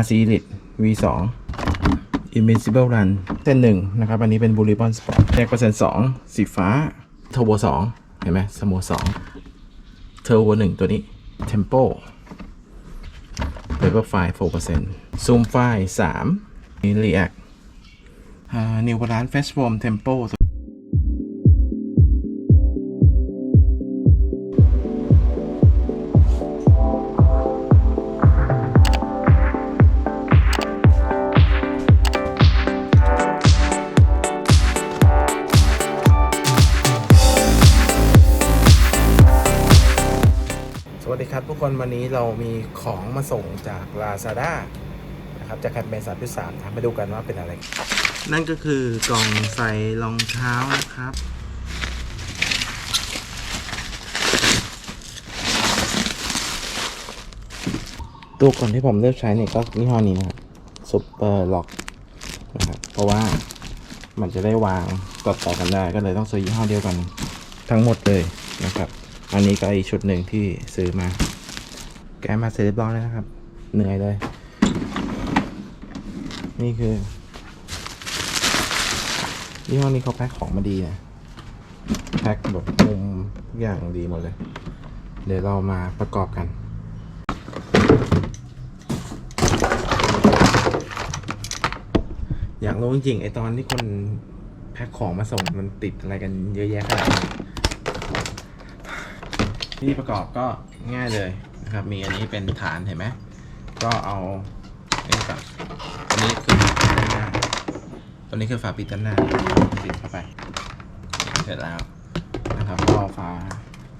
RC Elite V2 Invincible Run เส้นหนึ่งนะครับ อันนี้เป็น Blue Ribbon Sport แยกเปอร์เซ็นต์สองสีฟ้า Turbo สองเห็นไหมสโมสอง Turbo หนึ่งตัวนี้ Tempo Vapor File 4% Zoom File 3นี่ React New Balance Fast Foam Tempo วัสดีครับทุกคนวันนี้เรามีของมาส่งจาก Lazada นะครับจากแคมเปญ3.3นะมาดูกันว่าเป็นอะไร นั่นก็คือกล่องใส่รองเท้านะครับ ตัวก่อนที่ผมเลือกใช้เนี่ยก็ยี่ห้อนี้นะครับ Super Lock นะครับเพราะว่ามันจะได้วางกดต่อกันได้ก็เลยต้องซื้อยี่ห้อเดียวกันทั้งหมดเลยนะครับ อันนี้ก็อีกชุดหนึ่งที่ซื้อมา แกมาเสียบร้อยแล้วนะครับ เหนื่อยเลย นี่คือยี่ห้อนี้เขาแพ็คของมาดีนะ แพ็คแบบมุมทุกอย่างดีหมดเลย เดี๋ยวเรามาประกอบกันอยากรู้จริงๆไอตอนที่คนแพ็คของมาส่งมันติดอะไรกันเยอะแยะขนาดนี้ ที่ประกอบก็ง่ายเลยนะครับ มีอันนี้เป็นฐานเห็นไหมก็เอาอันนี้ก่อนอันนี้คือฝาปิดด้านหน้าตัวนี้คือฝาปิดด้านหน้าปิดเข้าไป เสร็จแล้วนะครับก็เอฝา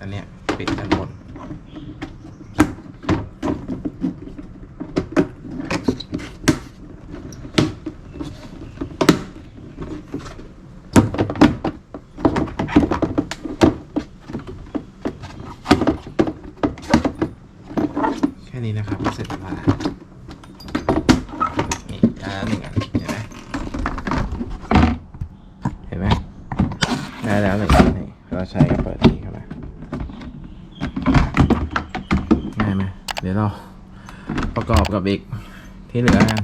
อันเนี้ยปิดด้านบน นี้นะครับเสร็จแล้วนี่อ่าหนึ่งอันเห็นไหมเห็นไหมได้แล้วหนึ่งอันนี่เราใช้ก็เปิดนี้เข้ามาง่ายไหมเดี๋ยวเราประกอบกับอีกที่เหลือกัน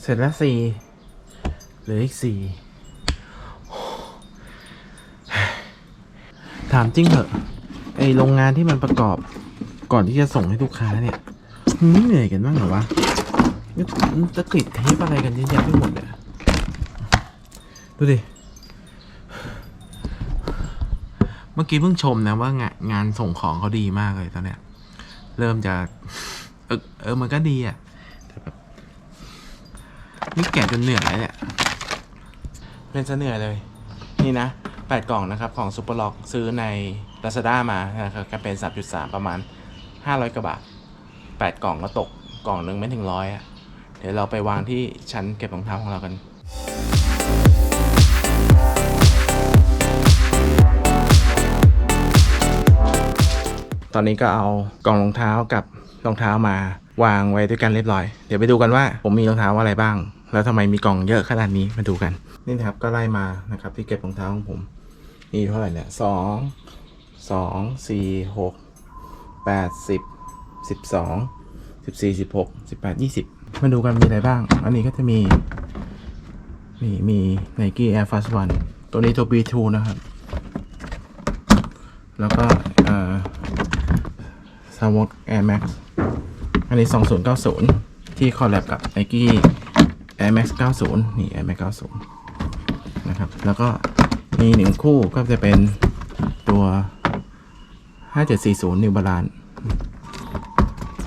เสร็จแล้วสี่เหลืออีกสี่ ถามจริงเหอะไอโรงงานที่มันประกอบก่อนที่จะส่งให้ลูกค้าเนี่ยมันเหนื่อยกันบ้างเหรอวะนี่จะกรีดเทปอะไรกันเยอะแยะไปหมดเลยดูดิ เมื่อกี้เพิ่งชมนะว่างานงานส่งของเขาดีมากเลยตอนเนี้ย เริ่มจะ เออเออมันก็ดีอะแต่แบบนี่แกะจนเหนื่อยแล้วเนี่ยเป็นซะเหนื่อยเลย นี่นะ 8 กล่องนะครับ ของ Super Lock ซื้อใน Lazada มานะครับแคมเปญ3.3 ประมาณ 500 กว่าบาท 8 กล่องก็ตกกล่องหนึ่งไม่ถึงร้อยอะ เดี๋ยวเราไปวางที่ชั้นเก็บรองเท้าของเรากันตอนนี้ก็เอากล่องรองเท้ากับรองเท้ามาวางไว้ด้วยกันเรียบร้อย เดี๋ยวไปดูกันว่าผมมีรองเท้าอะไรบ้าง แล้วทำไมมีกล่องเยอะขนาดนี้มาดูกัน นี่นะครับก็ไล่มานะครับที่เก็บรองเท้าของผม มีเท่าไหร่เนี่ยสองสองสี่หกแปดสิบสิบสองสิบสี่สิบหกสิบแปดยี่สิบมาดูกันมีอะไรบ้าง อันนี้ก็จะมีมีมี Nike Air Force One ตัวนี้ตัว B2 นะครับ แล้วก็เอ่อ s a m o k Air Max อันนี้ 2090 ที่คอลแลบกับ Nike Air Max 90 นี่ Air Max 90 นะครับ แล้วก็ มีหนึ่งคู่ก็จะเป็นตัว 5740 New Balance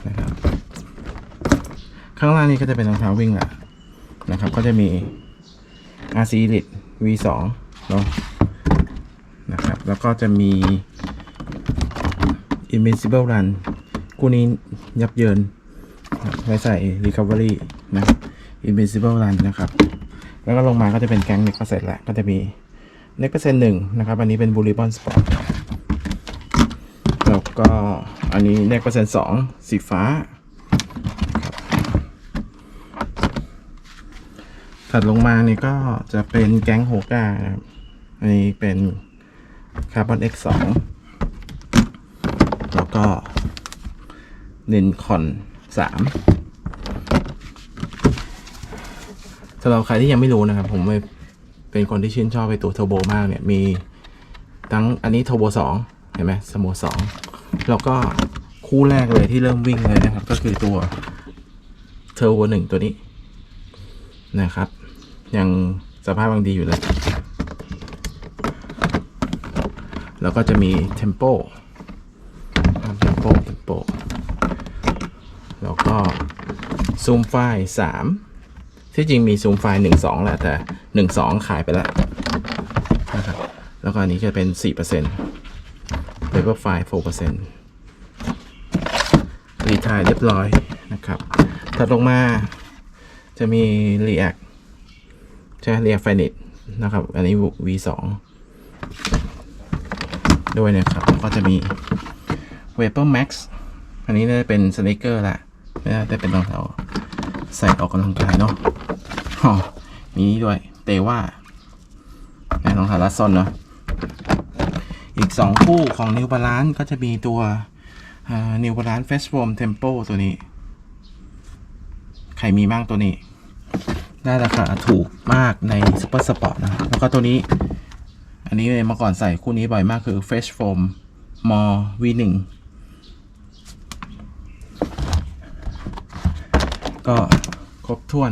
นะครับ ข้างล่างนี้ก็จะเป็นรองเท้าวิ่งแหละนะครับ ก็จะมี RC Elite V2 เนาะนะครับ แล้วก็จะมี Invincible Run คู่นี้ยับเยินไว้ใส่ Recovery นะ Invincible Run นะครับ แล้วก็ลงมาก็จะเป็นแก๊งเน็กเปอร์เซ็นต์แหละ ก็จะมี เน็กเปอร์เซ็นต์หนึ่งนะครับ อันนี้เป็น Blue Ribbon Sport แล้วก็อันนี้เน็กเปอร์เซ็นต์สองสีฟ้า ถัดลงมานี่ก็จะเป็นแก๊งโฮก้านะครับอันนี้เป็นคาร์บอน X2 แล้วก็ลินคอน3สำหรับใครที่ยังไม่รู้นะครับ ผม เป็นคนที่ชื่นชอบไปตัวเทอร์โบมากเนี่ยมีทั้งอันนี้เทอร์โบ2เห็นไหมสโม2แล้วก็คู่แรกเลยที่เริ่มวิ่งเลยนะครับ ก็คือตัวเทอร์โบ1ตัวนี้นะครับ ยังสภาพยังดีอยู่เลย แล้วก็จะมี Tempo Tempo Tempo แล้วก็ Zoom File 3 ที่จริงมี Zoom File 1 2แหละแต่1 2ขายไปแล้วนะครับแล้วก็อันนี้จะเป็น4% Paper File 4%รีทายเรียบร้อยนะครับถัดลงมาจะมี React ใช่ React Finite นะครับ อันนี้ V2 ด้วยนะครับแล้วก็จะมี Vapor Max อันนี้น่าจะเป็นสเนคเกอร์ละไม่น่าจะเป็นรองเท้า ใส่ออกกำลังกายเนาะอ๋อมีนี่ด้วย เตว่าในรองเท้าลัดซอนเนาะอีกสองคู่ของ New Balance ก็จะมีตัวอ่า New Balance Fresh Foam Tempo ตัวนี้ ใครมีบ้างตัวนี้ ได้ราคาถูกมากใน Super Sport นะ แล้วก็ตัวนี้ อันนี้เมื่อก่อนใส่คู่นี้บ่อยมากคือ Fresh Foam m o V1 ก็ครบถ้วน